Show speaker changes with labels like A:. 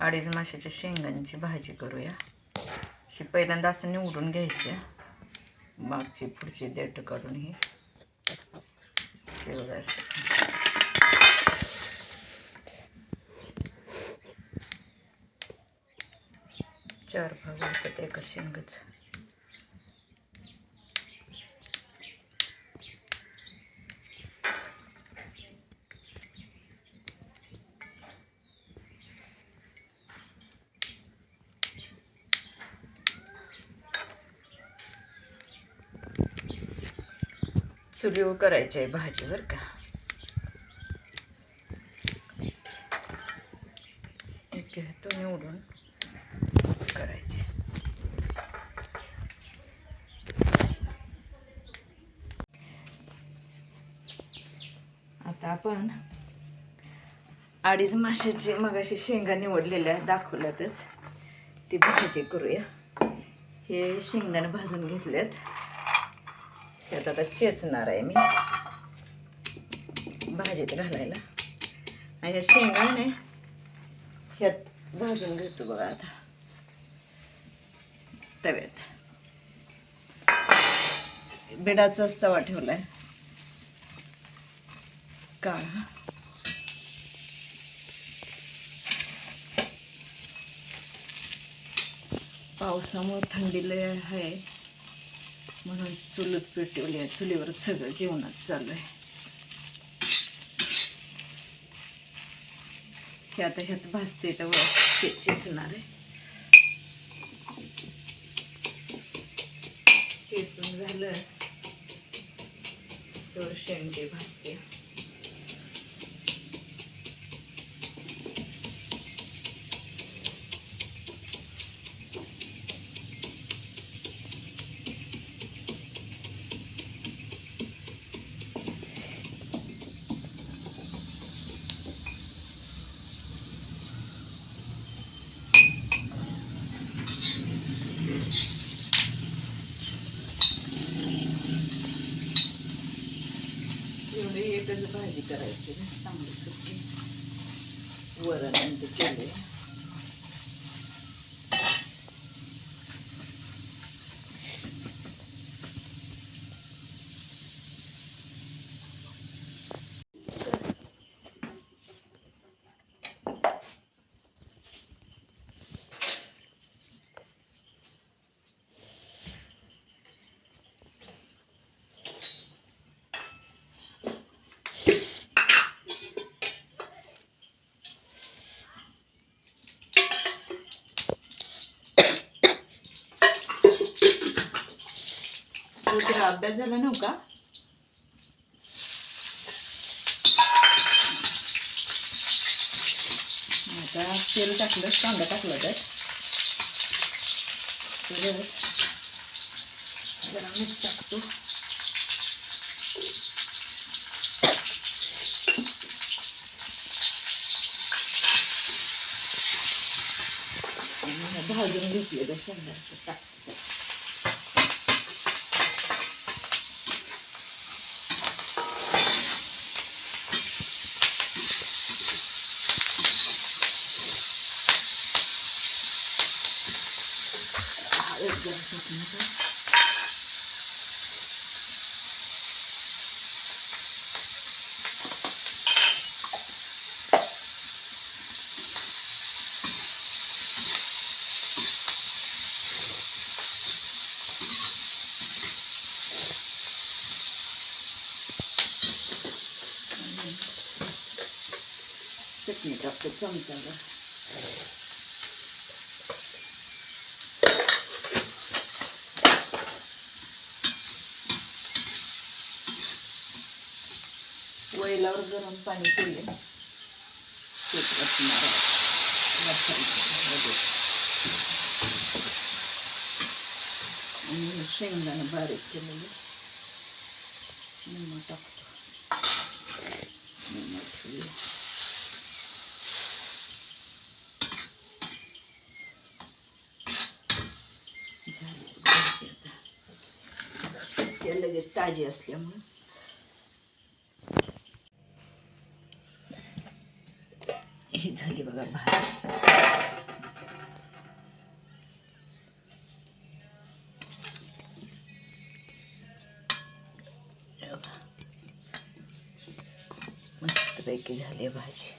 A: अडीच माशाच्या शेंगांची भाजी करूया. ही पहिल्यांदा असं निवडून घ्यायची. मागची पुढची देठ काढून ही. हे असं. चार भाग होतात एका चुलीवर करायची आहे भाजी बरं का? एक तो निवडून. करायची. आता आपण अडीच माशाची मगाशी शेंगा निवडलेल्या दाखवल्यातच ती भाजी करूया. हे शेंगदाणे भाजून घेतल्यात. त्यात आता चेचणार आहे मी. भाजीत घालायला. आणि ह्या शेंगाने ह्यात भाजून घेतो बघा आता. तव्यात. बिडाचाच तवा ठेवलाय. काळा पावसामुळे थंडी लय आहे. म्हणून चुलच पेटवली आहे. चुलीवरच सगळं जेवणात चालू आहे. हे आता ह्यात भाजते तर ते चेचणार आहे. चेचून झालं. तर शेंडे भाजते. एवढी एकच भाजी करायची ना. चांगली सुकी. वरण केले ते केले अभ्यास झाला नव्हता आता तेल टाकलं कांदा टाकला तर जरा मीठ टाकतो. आणि भाजून घेतली तर शेंगाचं टाकतो एक जरा टाकून चटणी टाकतो चमचाला वैलावर गरम पाणी केले ते असणार आणि शेंगदाणा बारीक केलेले. निम्मा टाकतो. निम्मा ठेवूया. शिजते लगेच ताजी असल्यामुळे. ही झाली बघा भाजी मस्तपैकी झाली भाजी.